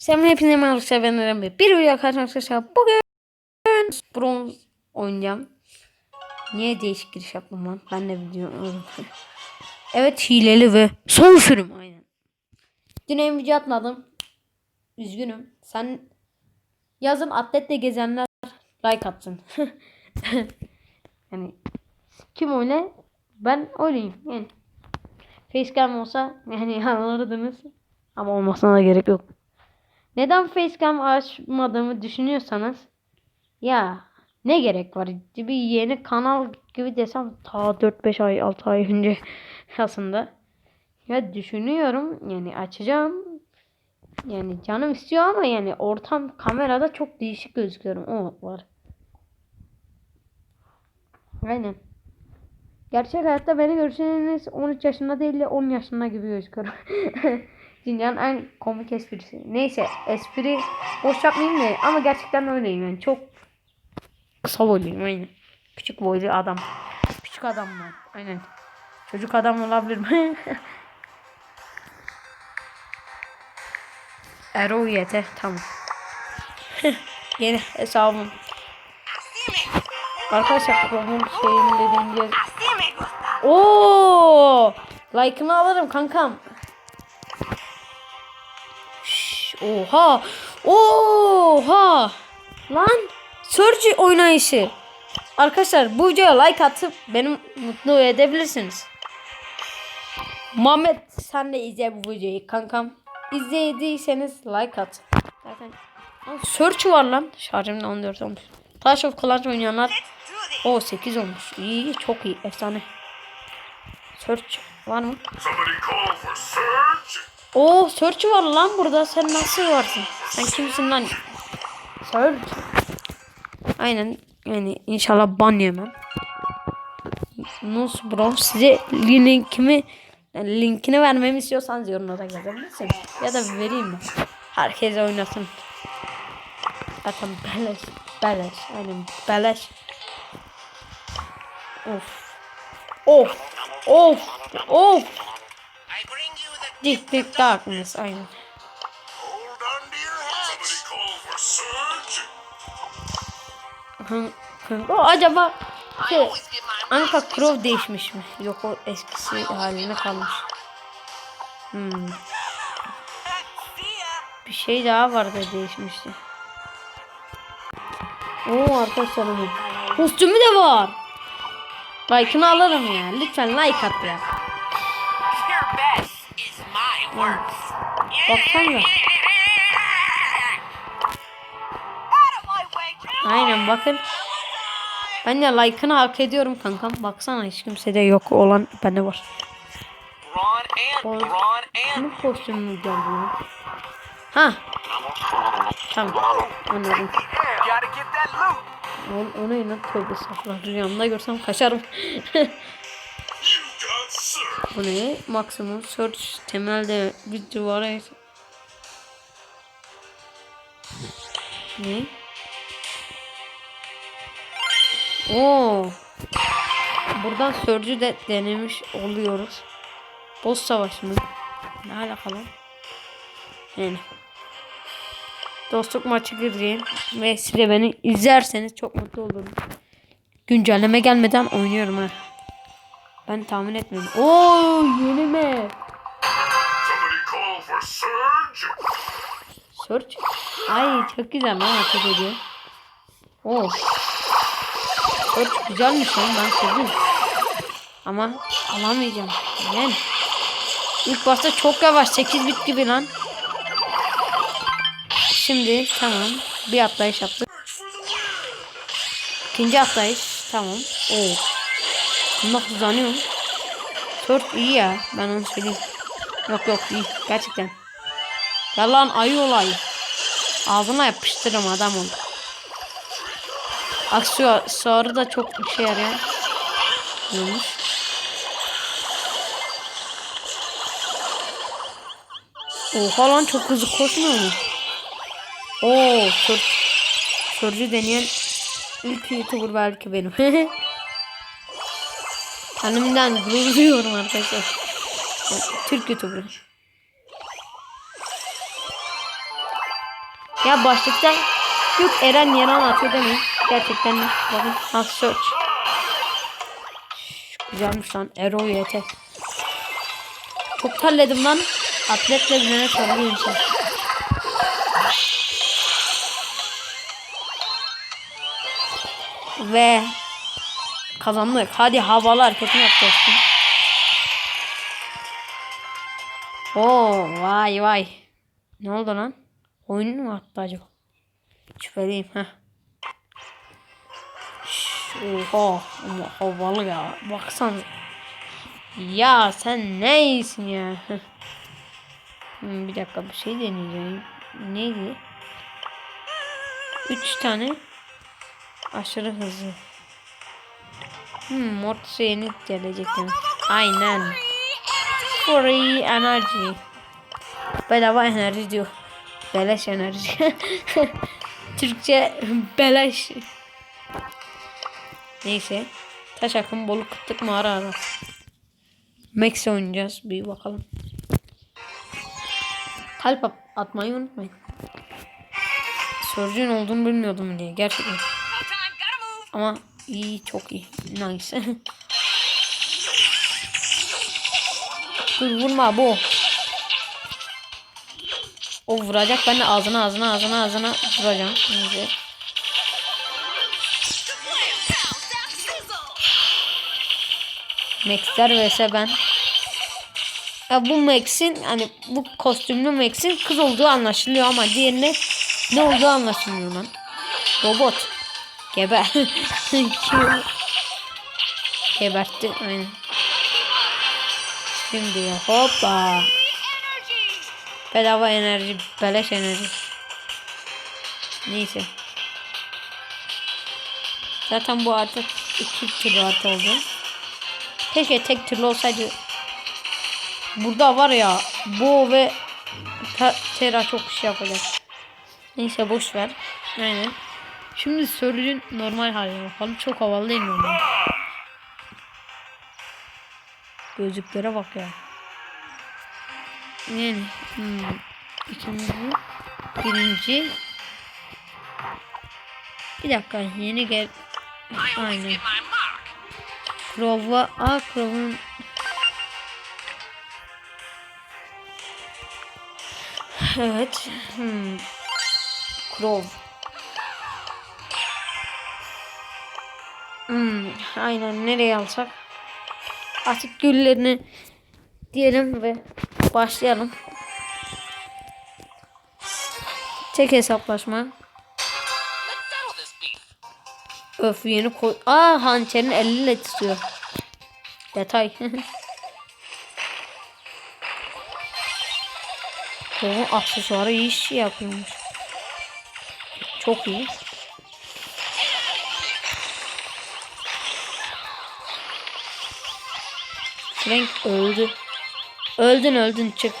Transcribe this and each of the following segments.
Selam hepinize merhaba ben Eren Bey. Bir video karşınızda. Bugün bronz oynayacağım. Niye değişik giriş yaptım lan? Ben de biliyorum. evet hileli ve son sürüm aynen. Dün en video atmadım. Üzgünüm. Sen yazın atletle gezenler like atsın. yani kim öyle? Ben öyleyim. Yani facecam olsa yani anlardınız. Ama olmasına da gerek yok. Neden facecam açmadığımı düşünüyorsanız ya ne gerek var? Bir yeni kanal gibi desem ta 4-5 ay 6 ay önce aslında. Ya düşünüyorum yani açacağım. Yani canım istiyor ama yani ortam kamerada çok değişik gözüküyorum. O var. Aynen. Gerçek hayatta beni görseniz 13 yaşında değil de 10 yaşında gibi gözüküyorum. Dünyanın en komik esprisi. Neyse espri boş yapmayayım da ama gerçekten öyleyim yani. Çok kısa boyluyum aynen. Küçük boylu adam. Küçük adam ben. Aynen. Çocuk adam olabilir mi? Ero yete tamam. Yeni hesabım. Arkadaşlar Chrome'un şeyini dediğim yer. Oo! Like'ını alırım kankam. Oha! Oha! Lan! Surge oynayışı. Arkadaşlar bu videoya like atıp beni mutlu edebilirsiniz. Muhammed sen de izle bu videoyu kankam. İzlediyseniz like at. Zaten Search var lan. Şarjım da 14 olmuş. Clash of Clans oynayanlar o 8 olmuş. İyi çok iyi efsane. Search var mı? Oo Search var lan burada. Sen nasıl varsın? Sen kimsin lan? Search. Aynen. Yani inşallah ban yemem. Nus bro size linkimi yani linkini vermemi istiyorsanız yorumlara yazabilirsiniz. Ya da vereyim ben. Herkes oynasın. Zaten beleş. Beleş. Aynen beleş. Of. Of. Of. Of. Deep Deep Darkness. Aynen. O acaba şey, Anka Crow değişmiş mi? Yok o eskisi haline kalmış. Hmm. Bir şey daha vardı değişmişti. Oo arkadaşlar kostümü de var. Like'ını alırım ya. Lütfen like at ya. Worst. Baksana. Aynen bakın. Ben de like'ını hak ediyorum kankam. Baksana hiç kimse de yok olan bende var. Kimin kostümü lan? Ha. Tamam. Anladım. O, o ne lan? Tövbe estağfurullah. Rüyamda görsem kaçarım. Bu ne? Maksimum search temelde bir duvara Ne? Oo. Buradan sörcü de denemiş oluyoruz. Boss savaşı mı? Ne alakalı? Yani. Dostluk maçı gireceğim. Ve siz de beni izlerseniz çok mutlu olurum. Güncelleme gelmeden oynuyorum ha. Ben tahmin etmedim. Oo yeni mi? Search. Ay çok güzel lan hareket ediyor. Oo. Search güzelmiş lan ben sevdim. Ama alamayacağım. Yani. İlk başta çok yavaş 8 bit gibi lan. Şimdi tamam. Bir atlayış yaptık. İkinci atlayış. Tamam. Oo. Bunda hızlanıyor. Search iyi ya. Ben onu söyleyeyim. Yok yok iyi. Gerçekten. Yalan ayı olayı. Ağzına yapıştırırım adam onu. Aksesuarı da çok işe yarıyor. Neymiş? Oha lan çok hızlı koşmuyor mu? Oo, sör, sörcü deneyen ilk YouTuber belki benim. Kendimden gurur duyuyorum arkadaşlar. Türk YouTuber. Ya başlıkta yok Eren yalan atıyor demeyin. Gerçekten bakın nasıl search. Güzelmiş lan. Ero YT. Çok terledim lan. Atletle binene terliyor insan. Ve kazandık. Hadi havalı hareketini yapacağız. Oo vay vay. Ne oldu lan? Oyun mu attı acaba? Şüpheliyim ha. Oha havalı ya. Baksana. Ya sen neysin ya? Heh. Hmm, bir dakika bir şey deneyeceğim. Neydi? Üç tane aşırı hızlı. Hmm, Mortis'e yeni gelecek demek. Aynen. Free energy. Bedava enerji diyor. Beleş enerji. Türkçe beleş. Neyse. Taş akım bolu kıtlık mağara ara. Max oynayacağız. Bir bakalım. Kalp at- atmayı unutmayın. Sörcüğün olduğunu bilmiyordum diye. Gerçekten. Ama iyi çok iyi. Nice. Dur vurma bu. O vuracak ben de ağzına ağzına ağzına ağzına vuracağım. Neyse. Max'ler vs ben. Ya bu Max'in hani bu kostümlü Max'in kız olduğu anlaşılıyor ama diğerine ne olduğu anlaşılmıyor lan. Robot. Geber. Gebertti aynen. Şimdi hoppa. Bedava enerji, beleş enerji. Neyse. Zaten bu artık iki türlü artı oldu. Keşke tek türlü olsaydı. Burada var ya bu ve Te- Tera çok iş yapacak. Neyse boş ver. Aynen. Şimdi Surge'ün normal haline bakalım. Çok havalı değil mi? onlar? Gözlüklere bak ya. Yani hmm, ikinci, birinci. Bir dakika yeni gel. Aynen. Crow'a, aa Crow'un Evet. Hmm. Crow. Hmm. Aynen nereye alsak? Artık güllerini diyelim ve başlayalım. Tek hesaplaşma. Öf yeni koy. Aa hançerin eliyle tutuyor. Detay. O aksesuarı iyi iş yapıyormuş. Çok iyi. Frank öldü. Öldün öldün çık.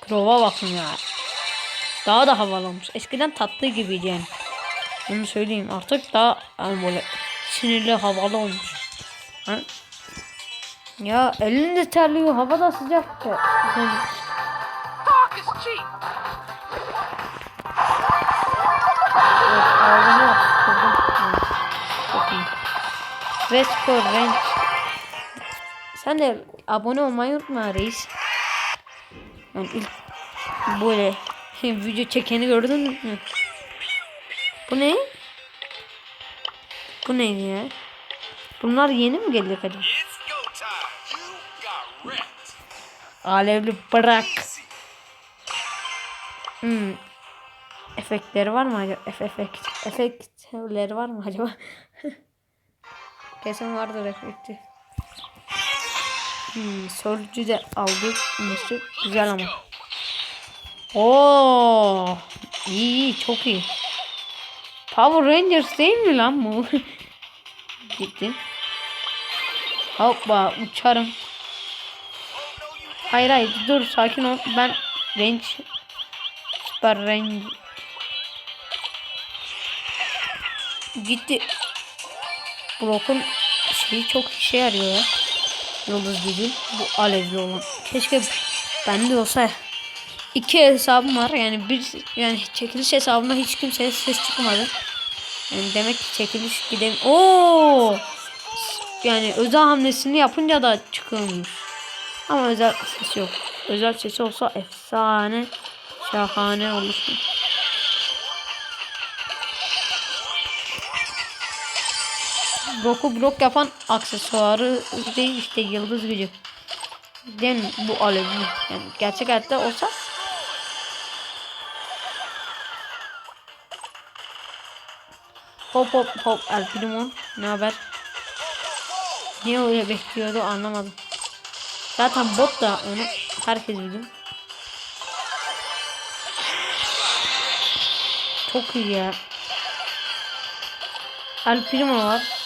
Krova bakın ya. Daha da havalı olmuş. Eskiden tatlı gibiydi yani. Bunu söyleyeyim artık daha yani böyle sinirli havalı olmuş. Ha? Ya elin de terliyor. Hava da sıcak. Vesco Ranch. Sen de abone olmayı unutma reis. Yani ilk böyle video çekeni gördün mü? Bu ne? Bu neydi ya? Bunlar yeni mi geldi acaba? Alevli bırak. Hmm. Efektleri var mı acaba? Efe- Efekt. Efektleri var mı acaba? Kesin vardır efekti. Hmm, Solcu de aldık. Neyse, güzel ama. Oo, iyi iyi çok iyi. Power Rangers değil mi lan bu? Gitti. Hoppa uçarım. Hayır hayır dur sakin ol. Ben range süper range gitti. Brock'un şeyi çok işe yarıyor ya. Yıldız gücü. Bu alevli olan. Keşke bende olsa. İki hesabım var. Yani bir yani çekiliş hesabımda hiç kimseye ses çıkmadı. Yani demek ki çekiliş gidem. Oo! Yani özel hamlesini yapınca da çıkıyormuş. Ama özel sesi yok. Özel sesi olsa efsane, şahane olur. Brock'u blok yapan aksesuarı değil işte yıldız gücü. Mi? Bu alevli. Yani gerçek hayatta olsa Hop hop hop El ne haber? Niye öyle bekliyordu anlamadım. Zaten bot da onu herkes biliyor. Çok iyi ya. El var.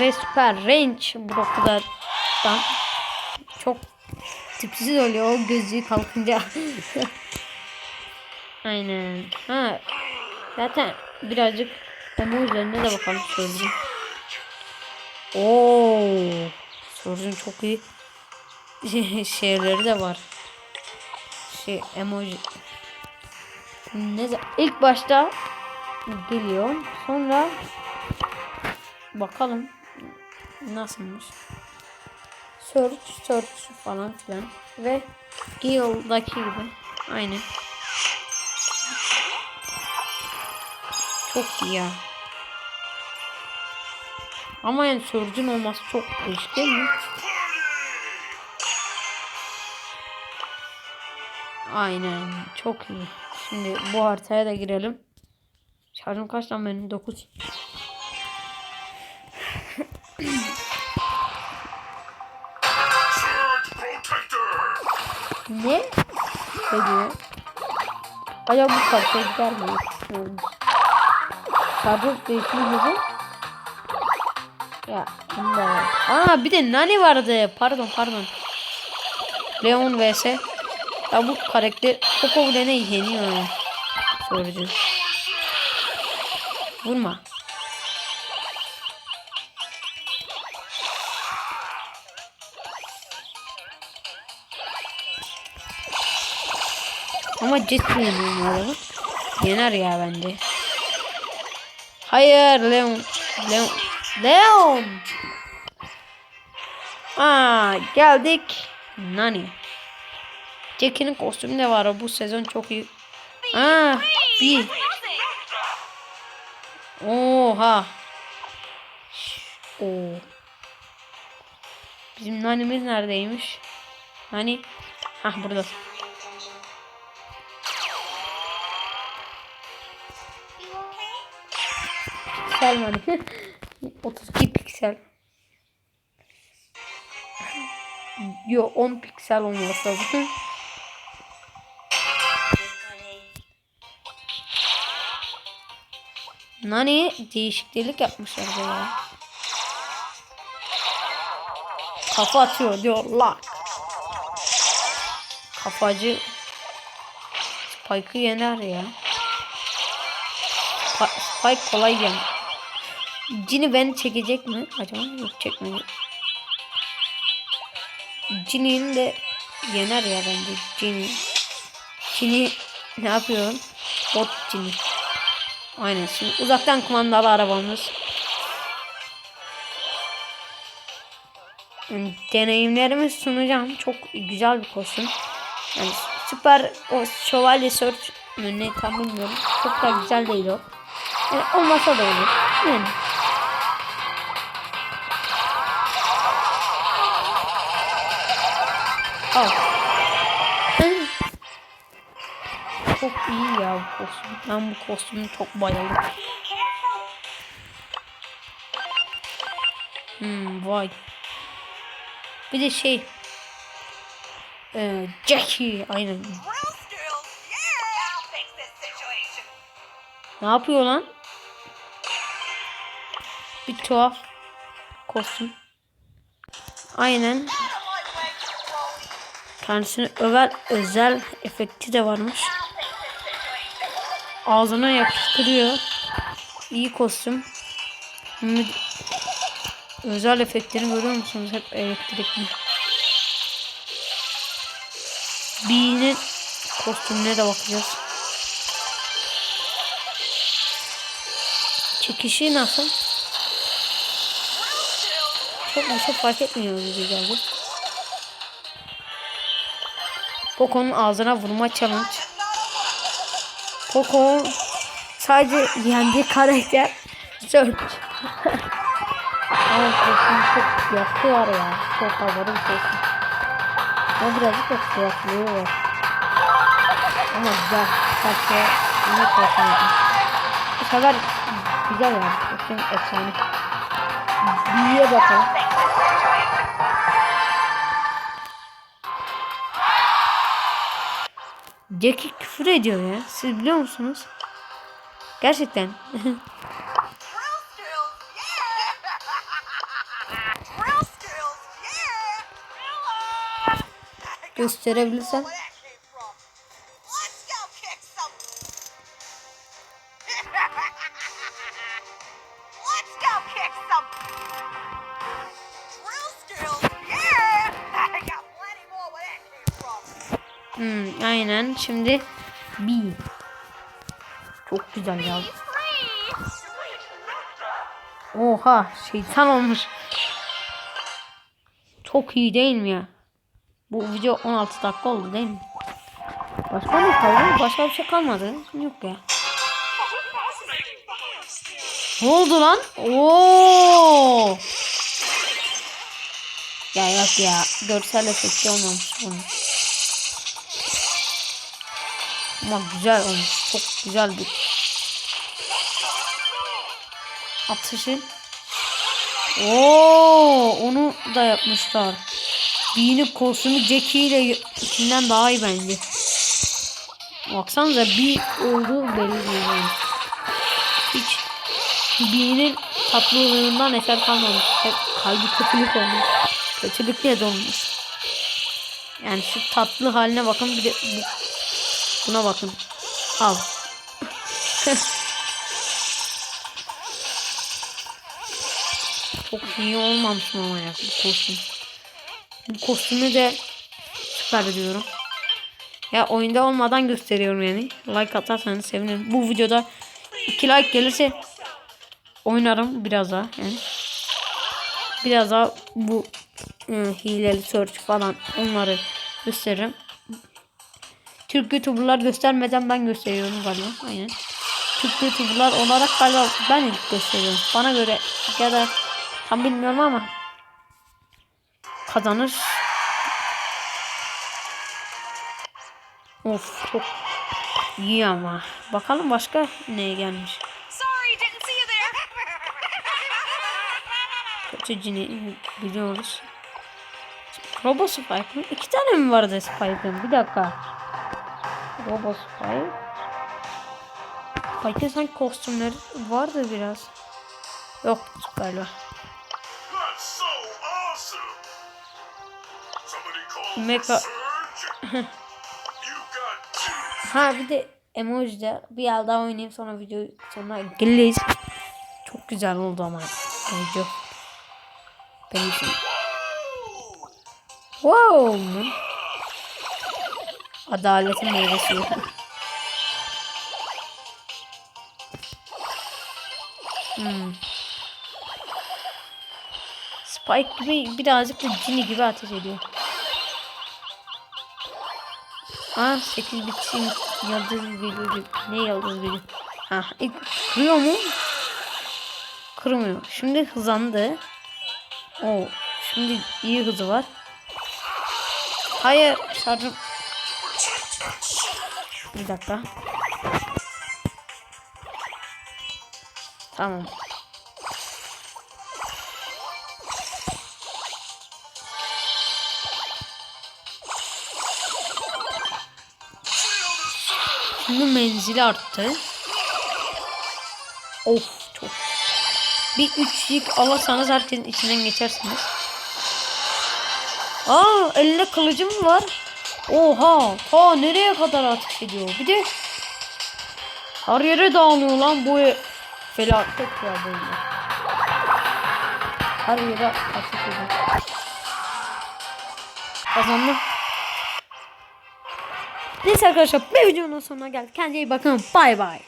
Ve Super Range Brock'u çok tipsiz oluyor o gözlüğü kalkınca. Aynen. Ha. Zaten birazcık emojilerine de bakalım Surge'un. Oo. Surge'un çok iyi şeyleri de var. Şey emoji. Ne ilk başta geliyor. Sonra bakalım nasılmış. Search, search falan filan. Ve Guild'daki gibi. Aynı. Çok iyi ya. Ama yani Surge'un olması çok değişik değil mi? Aynen. Çok iyi. Şimdi bu haritaya da girelim. Şarjım kaç lan benim? 9. Ne? Diyor? Acaba bu kartaya gider mi? Hmm. Şarjı değişimi. Ya bunda var. Aa bir de Nani vardı. Pardon pardon. Leon vs. Ya bu karakter Coco bile ne yeniyor ya. Sorucu. Vurma. Ama ciddi adamı. Yener ya bence. Hayır Leon. Leon. Leon. Aa geldik. Nani. Jackie'nin kostümü de var. Bu sezon çok iyi. Aa bir. Oha. Oo. Bizim nanimiz neredeymiş? Hani? Hah burada. Piksel mi? 32 piksel. Yo 10 piksel olması lazım. Nani değişiklik yapmışlar ya. Kafa atıyor diyorlar. Kafacı Spike'ı yener ya. Sp- Spike kolay yener. Cini beni çekecek mi? Acaba yok çekmedi. Cini'nin de yener ya bence Cini. Cini ne yapıyor? Bot Cini. Aynen şimdi uzaktan kumandalı arabamız. Deneyimlerimi sunacağım. Çok güzel bir kostüm. Yani süper o şövalye mü ne tam bilmiyorum. Çok da güzel değil o. Yani olmasa da olur. Yani. Al. Çok iyi ya bu kostüm. Ben bu kostümü çok bayıldım. Hmm, vay. Bir de şey. Ee, Jackie aynen. Ne yapıyor lan? Bir tuhaf kostüm. Aynen. Kendisini övel özel efekti de varmış. ağzına yapıştırıyor. İyi kostüm. Özel efektlerini görüyor musunuz? Hep elektrikli. Bee'nin kostümüne de bakacağız. Çekişi nasıl? Çok bir şey fark etmiyor gibi geldi. Poco'nun ağzına vurma challenge. Poco sadece yendiği karakter Search. Ama kostüm çok yakıyor ya. Çok havalı bir kostüm. Ama birazcık da kıyafetliği var. Ama güzel. Saçı iyi kostüm. Bu sefer güzel yani. Kostüm efsane. Büyüye bakalım. Jackie küfür ediyor ya. Siz biliyor musunuz? Gerçekten. Gösterebilirsen. Şimdi B. Çok güzel ya. Oha şeytan olmuş. Çok iyi değil mi ya? Bu video 16 dakika oldu değil mi? Başka ne kaldı? Başka bir şey kalmadı. Yok ya. Ne oldu lan? Oo! Ya yok ya. Görsel efekti olmamış bunun. Ama güzel olmuş. Çok güzel bir atışı. Oo, onu da yapmışlar. Bee'nin kostümü Jackie ile ikinden daha iyi bence. Baksanıza bir olduğu belli değil. Hiç Bee'nin tatlılığından eser kalmamış. Hep kalbi kötülük olmuş. Kötülükle dolmuş. Yani şu tatlı haline bakın bir de bu, buna bakın. Al. Çok iyi olmamış mı ama ya bu kostüm. Bu kostümü de süper diyorum. Ya oyunda olmadan gösteriyorum yani. Like atarsanız sevinirim. Bu videoda 2 like gelirse oynarım biraz daha yani. Biraz daha bu e, hileli search falan onları gösteririm. Türk YouTuber'lar göstermeden ben gösteriyorum galiba. Aynen. Türk YouTuber'lar olarak galiba ben ilk gösteriyorum. Bana göre ya da tam bilmiyorum ama kazanır. Of çok iyi ama. Bakalım başka neye gelmiş. Kötü cini biliyoruz. Robo Spike mi? İki tane mi vardı Spike'ın? Bir dakika. Robo Spike. Spike'ın sanki kostümleri vardı biraz. Yok galiba. Two. Ha bir de emoji'de bir yer daha oynayayım sonra video sonra geliriz. Çok güzel oldu ama video. Benim için. Wow. Adaletin meyvesi. Hmm. Spike gibi birazcık da Ginny gibi ateş ediyor. Aa 8 bitsin yıldız geliyor. Ne yıldız geliyor? Ha ilk kırıyor mu? Kırmıyor. Şimdi hızlandı. Oo şimdi iyi hızı var. Hayır şarjım. Bir dakika. Tamam. Şimdi menzili arttı. Of çok. Bir üçlük alırsanız herkesin içinden geçersiniz. Aa elinde kılıcım var. Oha. Ta nereye kadar ateş ediyor. Bir de Her yere dağılıyor lan bu e- felaket ya bu oyunda. Her yere ateş ediyor. Kazandım. Neyse arkadaşlar bir videonun sonuna geldik. Kendinize iyi bakın. Bay bay.